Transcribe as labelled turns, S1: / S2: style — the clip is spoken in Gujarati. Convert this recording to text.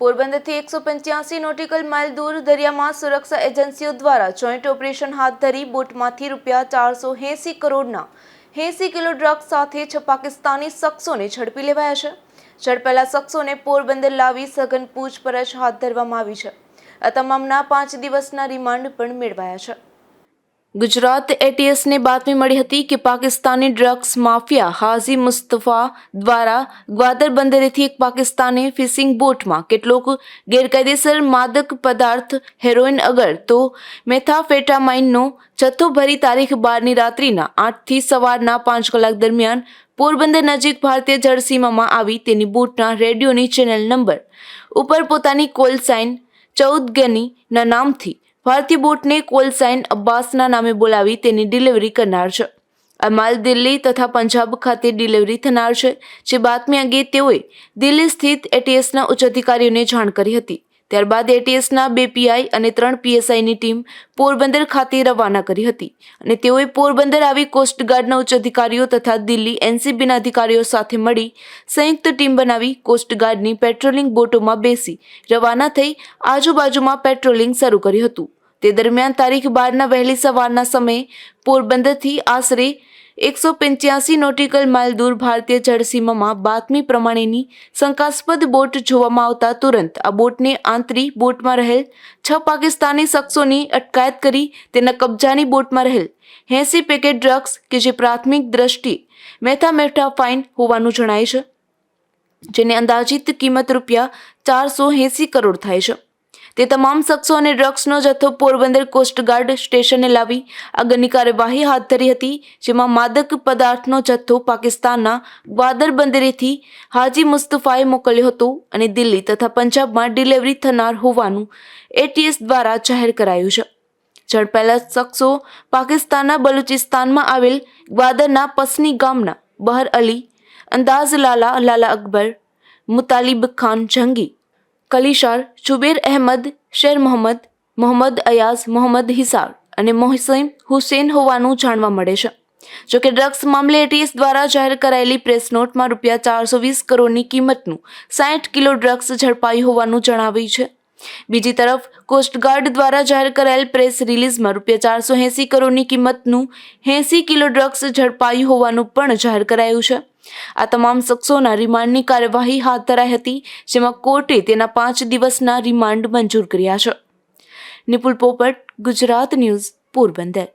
S1: પોરબંદરથી એકસો પંચ્યાસી નોટિકલ માઇલ દૂર દરિયામાં સુરક્ષા એજન્સીઓ દ્વારા જોઈન્ટ ઓપરેશન હાથ ધરી બોટમાંથી રૂપિયા ચારસો એંસી કરોડના એંસી કિલો ડ્રગ્સ સાથે છ પાકિસ્તાની શખ્સોને ઝડપી લેવાયા છે. ઝડપેલા શખ્સોને પોરબંદર લાવી સઘન પૂછપરછ હાથ ધરવામાં આવી છે. આ તમામના પાંચ દિવસના રિમાન્ડ પણ મેળવાયા છે. ગુજરાત એટીએસને બાતમી મળી હતી કે પાકિસ્તાની ડ્રગ્સ માફિયા હાજી મુસ્તફા દ્વારા ગ્વાદર બંદરેથી એક પાકિસ્તાની ફિશિંગ બોટમાં કેટલોક ગેરકાયદેસર માદક પદાર્થ, હેરોઇન અગર તો મેથાફેટામાઇનનો જથ્થો ભરી તારીખ બારની રાત્રિના આઠથી સવારના પાંચ કલાક દરમિયાન પોરબંદર નજીક ભારતીય જળસીમામાં આવી તેની બોટના રેડિયોની ચેનલ નંબર ઉપર પોતાની કોલ સાઇન ચૌદ ગનીના નામથી ભારતીય બોટને કોલ સાઇન અબ્બાસના નામે બોલાવી તેની ડિલિવરી કરનાર છે. આ માલ દિલ્હી તથા પંજાબ ખાતે ડિલિવરી થનાર છે. જે બાતમી અંગે તેઓએ દિલ્હી સ્થિત એટીએસના ઉચ્ચ અધિકારીઓને જાણ કરી હતી. ત્યારબાદ એટીએસના બે પીઆઈ અને ત્રણ પીએસઆઈની ટીમ પોરબંદર ખાતે રવાના કરી હતી અને તેઓએ પોરબંદર આવી કોસ્ટગાર્ડના ઉચ્ચ અધિકારીઓ તથા દિલ્હી એનસીબીના અધિકારીઓ સાથે મળી સંયુક્ત ટીમ બનાવી કોસ્ટગાર્ડની પેટ્રોલિંગ બોટોમાં બેસી રવાના થઈ આજુબાજુમાં પેટ્રોલિંગ શરૂ કર્યું હતું. તે દરમિયાન તારીખ બારના વહેલી સવારના સમયે પોરબંદરથી આશરે એકસો પંચ્યાસી નોટિકલ માઇલ દૂર ભારતીય જળસીમામાં બાતમી પ્રમાણેની શંકાસ્પદ બોટ જોવામાં આવતા તુરંત આ બોટને આંતરી બોટમાં રહેલ છ પાકિસ્તાની શખ્સોની અટકાયત કરી તેના કબજાની બોટમાં રહેલ એંસી પેકેટ ડ્રગ્સ કે જે પ્રાથમિક દ્રષ્ટિએ મેથામેટાફાઇન હોવાનું જણાય છે, જેની અંદાજિત કિંમત રૂપિયા ચારસો એંસી કરોડ થાય છે. તે તમામ શખ્સો અને ડ્રગ્સનો જથ્થો પોરબંદર કોસ્ટગાર્ડ સ્ટેશને લાવી આગળની કાર્યવાહી હાથ ધરી હતી, જેમાં માદક પદાર્થનો જથ્થો પાકિસ્તાનના ગ્વાદર બંદરેથી હાજી મુસ્તફાએ મોકલ્યો હતો અને દિલ્હી તથા પંજાબમાં ડિલિવરી થનાર હોવાનું એટીએસ દ્વારા જાહેર કરાયું છે. ઝડપાયેલા શખ્સો પાકિસ્તાનના બલુચિસ્તાનમાં આવેલ ગ્વાદરના પસની ગામના બહર અલી અંદાઝ લાલા લાલા અકબર, મુતાલિબ ખાન જંગી કલીશાર, જુબેર અહેમદ, શેર મોહમ્મદ મોહમ્મદ અયાઝ, મોહમ્મદ હિસાર અને મોહસિન હુસેન હોવાનું જાણવા મળે છે. જોકે ડ્રગ્સ મામલે એટીએસ દ્વારા જાહેર કરાયેલી પ્રેસ નોટમાં રૂપિયા ચારસો વીસ કરોડની કિંમતનું સાઠ કિલો ડ્રગ્સ ઝડપાયું હોવાનું જણાવ્યું છે. બીજી તરફ કોસ્ટગાર્ડ દ્વારા જાહેર કરાયેલ પ્રેસ રિલીઝમાં રૂપિયા ચારસો એંસી કરોડની કિંમતનું એંસી કિલો ડ્રગ્સ ઝડપાયું હોવાનું પણ જાહેર કરાયું છે. આ તમામ શખ્સોના રિમાન્ડની કાર્યવાહી હાથ ધરાઈ હતી, જેમાં કોર્ટે તેના પાંચ દિવસના રિમાન્ડ મંજૂર કર્યા છે. નિપુલ પોપટ, ગુજરાત ન્યૂઝ, પોરબંદર.